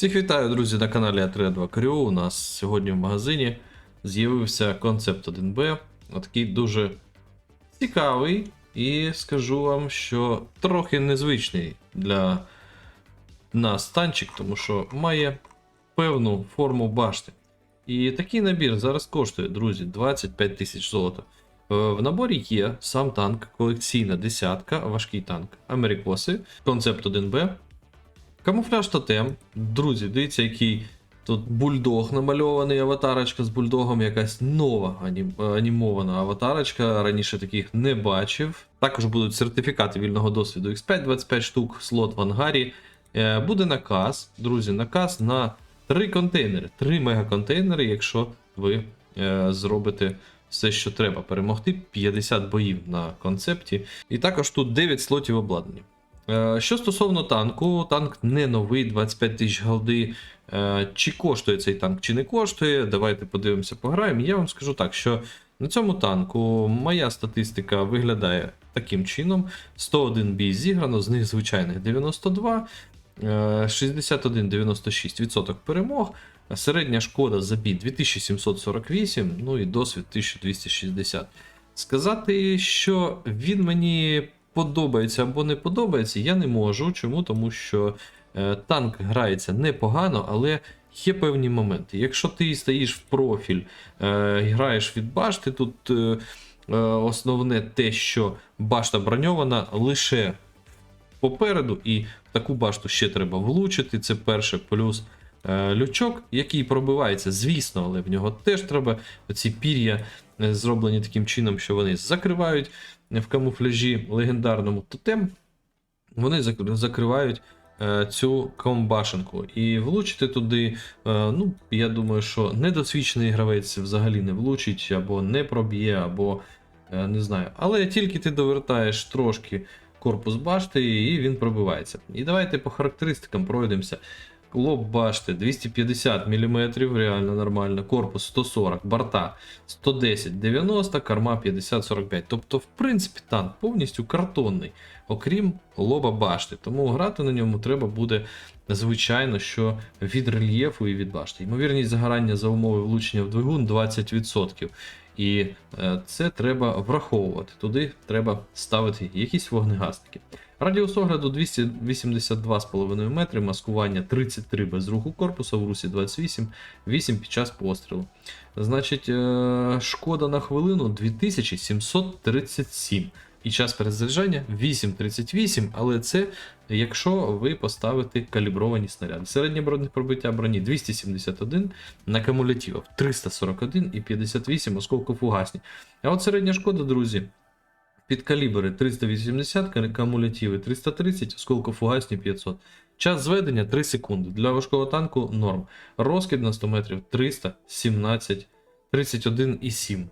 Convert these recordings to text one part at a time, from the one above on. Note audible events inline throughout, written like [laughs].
Всіх вітаю, друзі, на каналі А32 Крю. У нас сьогодні в магазині з'явився концепт 1B. Такий дуже цікавий і скажу вам, що трохи незвичний для нас танчик, тому що має певну форму башти. І такий набір зараз коштує, друзі, 25 тисяч золота. Е, В наборі є сам танк, колекційна десятка, важкий танк Америкоси, концепт 1Б, Камуфляж тотем. Друзі, дивіться, який тут бульдог намальований, аватарочка з бульдогом, якась нова анім- анімована аватарочка. Раніше таких не бачив. Також будуть сертифікати вільного досвіду X5, 25 штук, слот в ангарі. Е, Буде наказ, друзі, наказ на 3 контейнери. 3 мегаконтейнери, якщо ви е, зробите все, що треба. Перемогти 50 боїв на концепті. І також тут 9 слотів обладнання. Е, Що стосовно танку, танк не новий, 25 тисяч голди. Е, Чи коштує цей танк, чи не коштує, давайте подивимося, пограємо. Я вам скажу так, що на цьому танку моя статистика виглядає таким чином: 101 бій зіграно, з них звичайних 92, е, 61-96% перемог. Середня шкода за бій 2748, ну і досвід 1260. Сказати, що він мені подобається або не подобається, я не можу. Чому? Тому що е, танк грається непогано, але є певні моменти. Якщо ти стоїш в профіль, е, граєш від башти, тут е, основне те, що башта броньована лише попереду, і таку башту ще треба влучити. Це перше, плюс лючок, який пробивається, звісно, але в нього теж треба ці пір'я зроблені таким чином, що вони закривають в камуфляжі легендарному тотем. Вони закривають е, цю комбашенку. І влучити туди, е, ну, я думаю, що недосвідчений гравець взагалі не влучить, або не проб'є, або е, не знаю. Але тільки ти довертаєш трошки корпус башти, і він пробивається. І давайте по характеристикам пройдемося. Лоб башти 250 мм, реально нормально. Корпус 140, борта 110, 90, корма 50, 45. Тобто, в принципі, танк повністю картонний, окрім лоба башти. Тому грати на ньому треба буде, звичайно, що від рельєфу і від башти. Ймовірність загорання за умови влучення в двигун 20%. І е, це треба враховувати. Туди треба ставити якісь вогнегасники. Радіус огляду 282,5 метри, маскування 33 без руху корпуса, в русі 28, 8 під час пострілу. Значить, е, шкода на хвилину 2737. І час перезаряджання 8.38, але це якщо ви поставите калібровані снаряди. Середнє бронепробиття броні 271, на кумулятивах 341 і 58 осколкофугасні. А от середня шкода, друзі, під калібри 380, кумулятиви 330, осколкофугасні 500. Час зведення 3 секунди. Для важкого танку норм. Розкид на 100 метрів 317, 31,7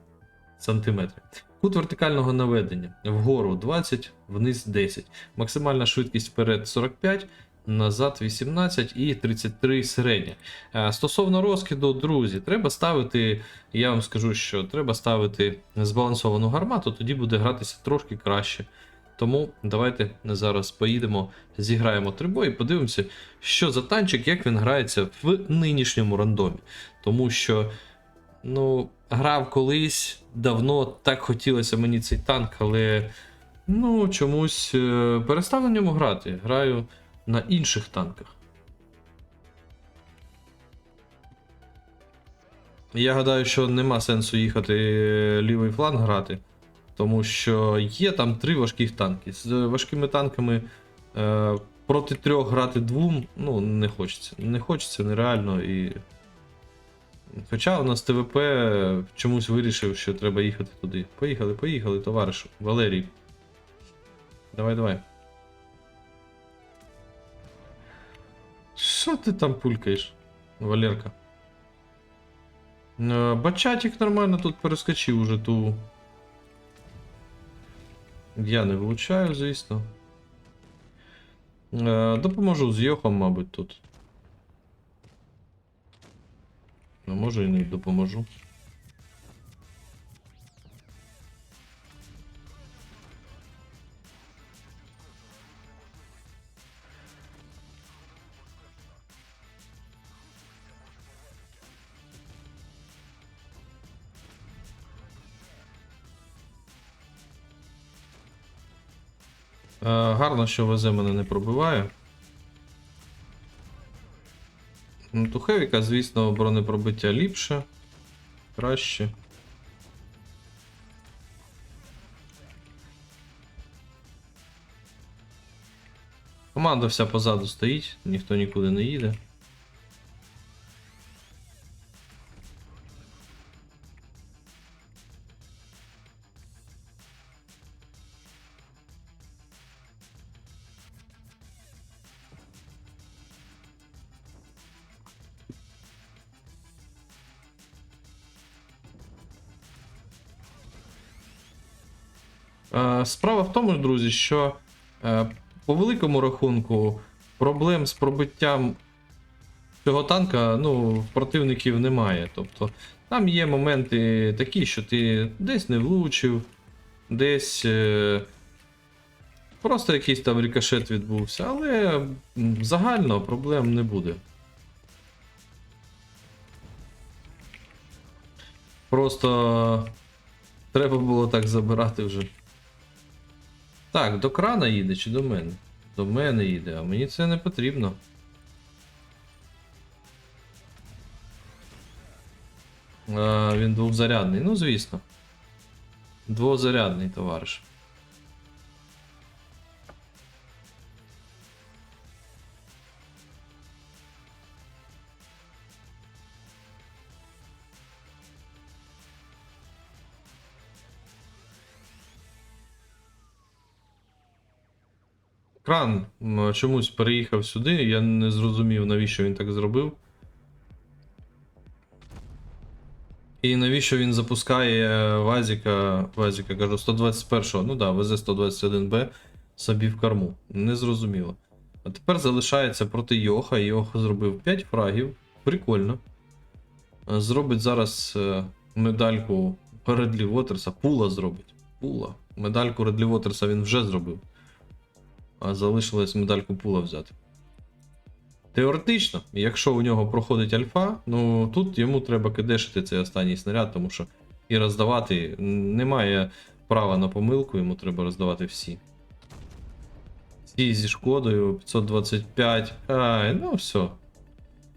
сантиметрів. Кут вертикального наведення вгору 20, вниз 10. Максимальна швидкість вперед 45, назад 18 і 33 середня. Е, Стосовно розкиду, друзі, треба ставити, я вам скажу, що треба ставити збалансовану гармату, тоді буде гратися трошки краще. Тому давайте зараз поїдемо, зіграємо три бої, подивимося, що за танчик, як він грається в нинішньому рандомі. Тому що, ну, грав колись давно, так хотілося мені цей танк, але ну, чомусь е, перестав на ньому грати. Граю на інших танках. Я гадаю, що нема сенсу їхати е, лівий фланг грати, тому що є там три важких танки. З важкими танками е, проти трьох грати двом, ну, не хочеться. Не хочеться нереально і. Хоча у нас ТВП чомусь вирішив, що треба їхати туди. Поїхали, поїхали, товаришу. Валерій. Давай, давай. Що ти там пулькаєш, Валерка? Е, Бачатик нормально тут перескочив уже ту. Я не влучаю, звісно. Е, Допоможу з Йохом, мабуть, тут. Ну, може і не допоможу. Гарно, що ВЗ мене не пробиває. Ту Хевіка, звісно, бронепробиття ліпше. Краще. Команда вся позаду стоїть, ніхто нікуди не їде. Справа в тому, друзі, що е, по великому рахунку проблем з пробиттям цього танка ну, противників немає. Тобто там є моменти такі, що ти десь не влучив, десь е, просто якийсь там рикошет відбувся, але загально проблем не буде. Просто треба було так забирати вже. Так, до крана їде чи до мене? До мене їде, а мені це не потрібно. А, він двохзарядний, ну звісно. Двозарядний товариш. Кран чомусь переїхав сюди, я не зрозумів, навіщо він так зробив. І навіщо він запускає Вазіка, Вазіка, кажу, 121-го, ну да, ВЗ-121Б собі в корму. Не зрозуміло. А тепер залишається проти Йоха. Йох зробив 5 фрагів. Прикольно. Е, Зробить зараз е, медальку Редлі Вотерса. Пула зробить. Пула. Медальку Редлі Вотерса він вже зробив. А залишилось медальку пула взяти. Теоретично, якщо у нього проходить альфа, ну тут йому треба кидешити цей останній снаряд, тому що і роздавати немає права на помилку, йому треба роздавати всі. Всі зі шкодою 525. Ай, ну все.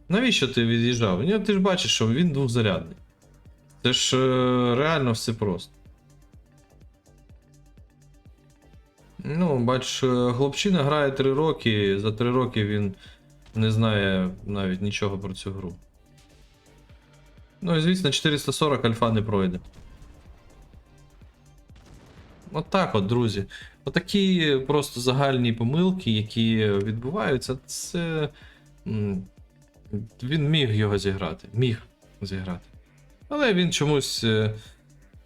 Навіщо ти від'їжджав? Ні, Ти ж бачиш, що він двохзарядний. Це ж е, реально все просто. Ну, бач, е, хлопчина грає 3 роки, за 3 роки він не знає навіть нічого про цю гру. Ну і звісно, 440 альфа не пройде. От так от, друзі. Отакі просто загальні помилки, які відбуваються, це. Він міг його зіграти. Міг зіграти. Але він чомусь е,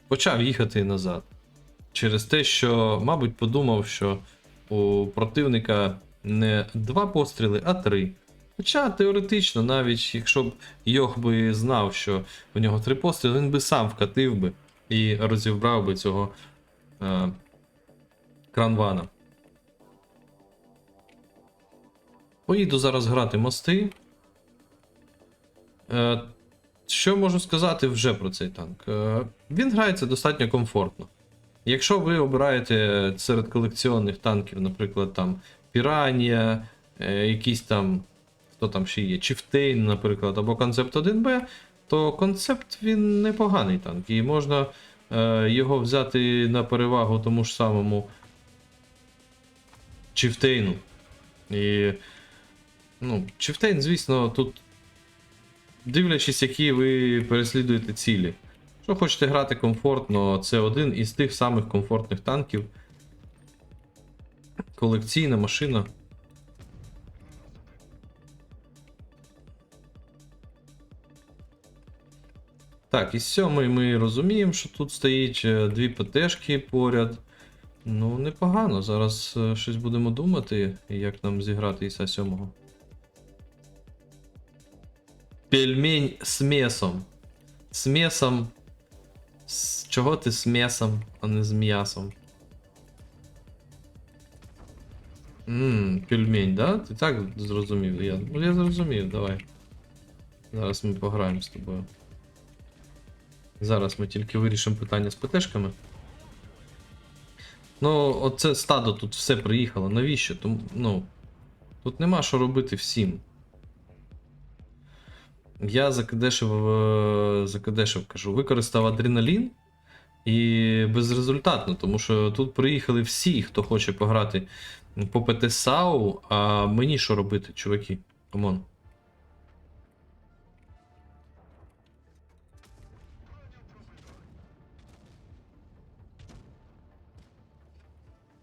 почав їхати назад. Через те, що, мабуть, подумав, що у противника не два постріли, а три. Хоча теоретично, навіть якщо б Йох би знав, що у нього три постріли, він би сам вкатив би і розібрав би цього е, кранвана. Поїду зараз грати мости. Е, що можу сказати вже про цей танк? Е, він грається достатньо комфортно. Якщо ви обираєте серед колекціонних танків, наприклад, там Піранія, е, якісь там, хто там ще є, Чифтейн, наприклад, або концепт 1Б, то концепт він непоганий танк, і можна е, його взяти на перевагу тому ж самому Чифтейну. І, ну, Чифтейн, звісно, тут, дивлячись, які ви переслідуєте цілі. Якщо хочете грати комфортно, це один із тих самих комфортних танків. Колекційна машина. Так, із сьомої ми розуміємо, що тут стоїть е, дві ПТшки поряд. Ну, непогано. Зараз е, щось будемо думати, як нам зіграти Іса 7. Пельмень з м'ясом. З м'ясом. З чого ти з м'ясом, а не з м'ясом? Ммм, пельмень, да? Ти так зрозумів? Я, ну, я зрозумів, давай. Зараз ми пограємо з тобою. Зараз ми тільки вирішимо питання з ПТшками. Ну, оце стадо тут все приїхало. Навіщо? Тому, ну, тут нема що робити всім. Я закидешив, е, закидешив, кажу, використав адреналін і безрезультатно, тому що тут приїхали всі, хто хоче пограти по ПТ САУ, а мені що робити, чуваки? Камон.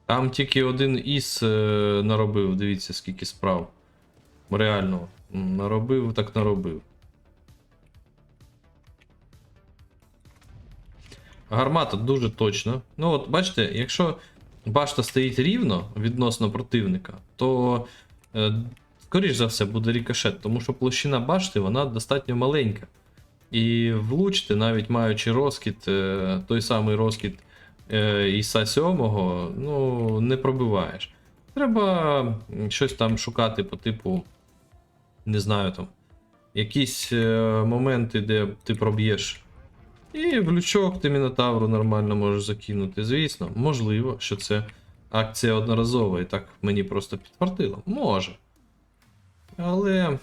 Там тільки один із е, наробив, дивіться, скільки справ. Реально. Наробив, так наробив. Гармата дуже точно. Ну, от бачите, якщо башта стоїть рівно відносно противника, то, е, скоріш за все, буде рікошет, тому що площина башти вона достатньо маленька. І влучити, навіть маючи розкид, е, той самий розкид е, Іса 7, ну, не пробиваєш. Треба щось там шукати по типу, не знаю там, якісь е, моменти, де ти проб'єш. І в лючок ти Мінотавру нормально можеш закинути. Звісно, можливо, що це акція одноразова, і так мені просто підфартило. Може. Але.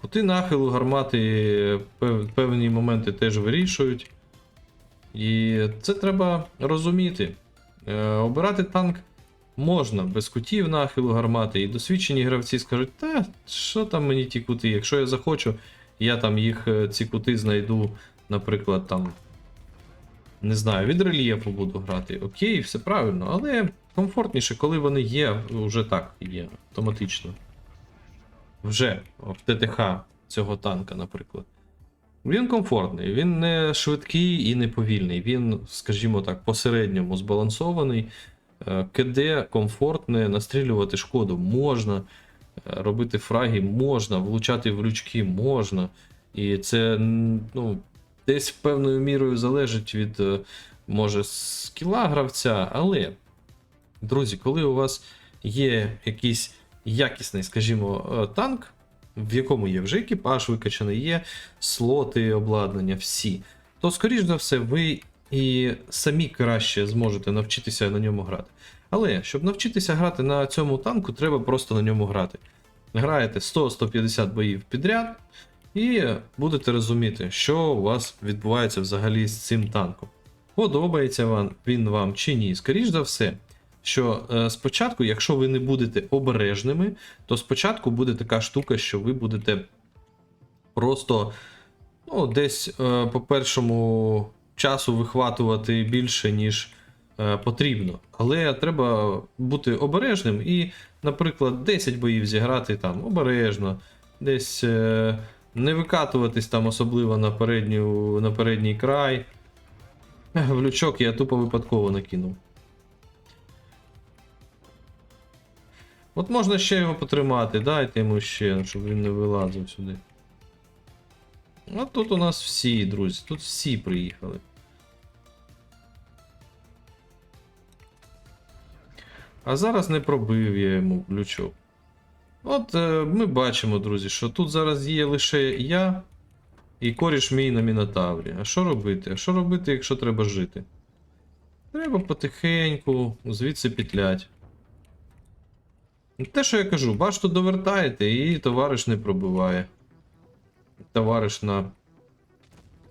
Кути нахилу гармати пев- певні моменти теж вирішують. І це треба розуміти. Е, обирати танк можна без кутів нахилу гармати, і досвідчені гравці скажуть, та що там мені ті кути, якщо я захочу, я там їх е, ці кути знайду, наприклад, там. Не знаю, від рельєфу буду грати. Окей, все правильно, але комфортніше, коли вони є, вже так є, автоматично. Вже в ТТХ цього танка, наприклад. Він комфортний, він не швидкий і не повільний. Він, скажімо так, посередньому збалансований. Е, КД комфортне, настрілювати шкоду можна, е, робити фраги можна, влучати в лючки можна. І це ну, десь певною мірою залежить від, е, може, скіла гравця, але, друзі, коли у вас є якийсь якісний, скажімо, е, танк, в якому є вже екіпаж викачаний, є слоти, обладнання, всі, то, скоріш за все, ви і самі краще зможете навчитися на ньому грати. Але щоб навчитися грати на цьому танку, треба просто на ньому грати. Граєте 100-150 боїв підряд, і будете розуміти, що у вас відбувається взагалі з цим танком. Подобається він вам чи ні. Скоріш за все, що е, спочатку, якщо ви не будете обережними, то спочатку буде така штука, що ви будете просто ну, десь е, по першому часу вихватувати більше, ніж е, потрібно. Але треба бути обережним і, наприклад, 10 боїв зіграти там обережно, десь не викатуватись там особливо на, передню, на передній край. В лючок я тупо випадково накинув. От можна ще його потримати, дайте йому ще, щоб він не вилазив сюди. А тут у нас всі, друзі, тут всі приїхали. А зараз не пробив я йому лючок. От е, ми бачимо, друзі, що тут зараз є лише я і коріш мій на Мінотаврі. А що робити? А що робити, якщо треба жити? Треба потихеньку звідси петлять. Те, що я кажу, башту довертаєте і товариш не пробиває. Товариш на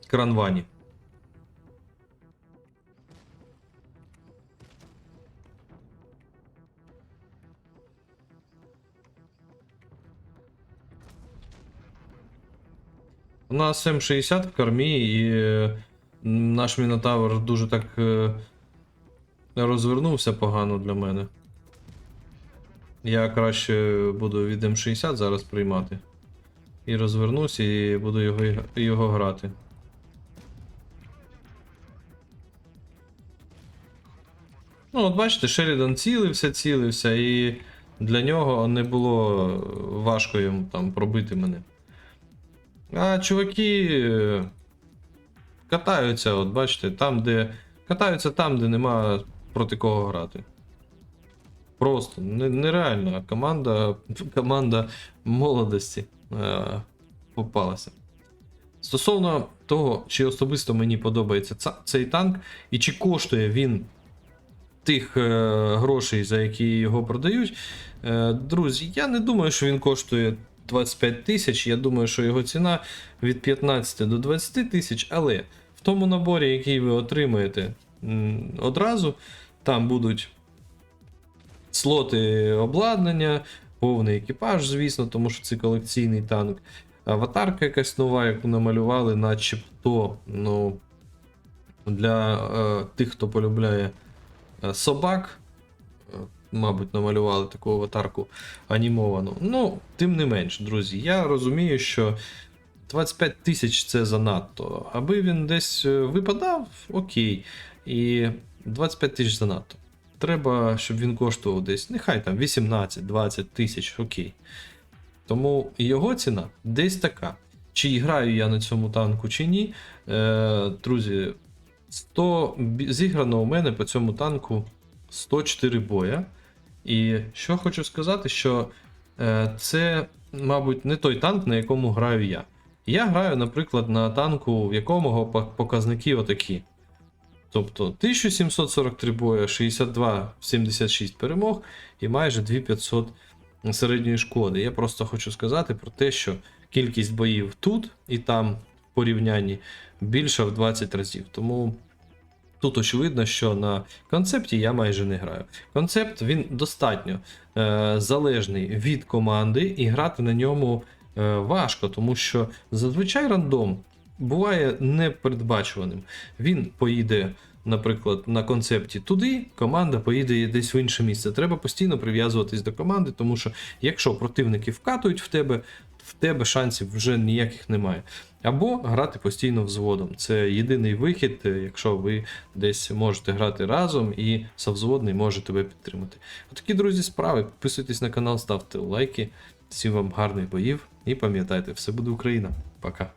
кранвані. У нас М60 в кормі, і е, наш Мінотавр дуже так е, розвернувся погано для мене. Я краще буду від М60 зараз приймати. І розвернусь, і буду його, його грати. Ну, от бачите, Шерідан цілився, цілився, і для нього не було важко йому там пробити мене. А чуваки е, катаються, от бачите, там, де. Катаються там, де нема проти кого грати. Просто не- нереально. Команда, [laughs] команда молодості е, попалася. Стосовно того, чи особисто мені подобається цей танк, і чи коштує він тих е, грошей, за які його продають. Е, друзі, я не думаю, що він коштує 25 тисяч. Я думаю, що його ціна від 15 до 20 тисяч, але в тому наборі, який ви отримаєте одразу, там будуть слоти обладнання, повний екіпаж, звісно, тому що це колекційний танк. Аватарка якась нова, яку намалювали, начебто, ну, для е, тих, хто полюбляє е, собак. Мабуть, намалювали таку аватарку анімовану. Ну, тим не менш, друзі, я розумію, що 25 тисяч це занадто. Аби він десь е, випадав, окей. І 25 тисяч занадто. Треба, щоб він коштував десь, нехай там 18-20 тисяч, окей. Тому його ціна десь така. Чи граю я на цьому танку, чи ні. Е, друзі, 100, зіграно у мене по цьому танку 104 боя. І що хочу сказати, що е, це, мабуть, не той танк, на якому граю я. Я граю, наприклад, на танку, в якому показники отакі. Тобто 1743 боя, 62 76 перемог і майже 2500 середньої шкоди. Я просто хочу сказати про те, що кількість боїв тут і там в порівнянні більша в 20 разів. Тому тут очевидно, що на концепті я майже не граю. Концепт він достатньо е, залежний від команди, і грати на ньому е, важко, тому що зазвичай рандом буває непередбачуваним. Він поїде. Наприклад, на концепті туди, команда поїде десь в інше місце. Треба постійно прив'язуватись до команди, тому що якщо противники вкатують в тебе, в тебе шансів вже ніяких немає. Або грати постійно взводом. Це єдиний вихід, е, якщо ви десь можете грати разом і совзводний може тебе підтримати. Отакі, друзі, справи. Підписуйтесь на канал, ставте лайки. Всім вам гарних боїв і пам'ятайте, все буде Україна. Пока.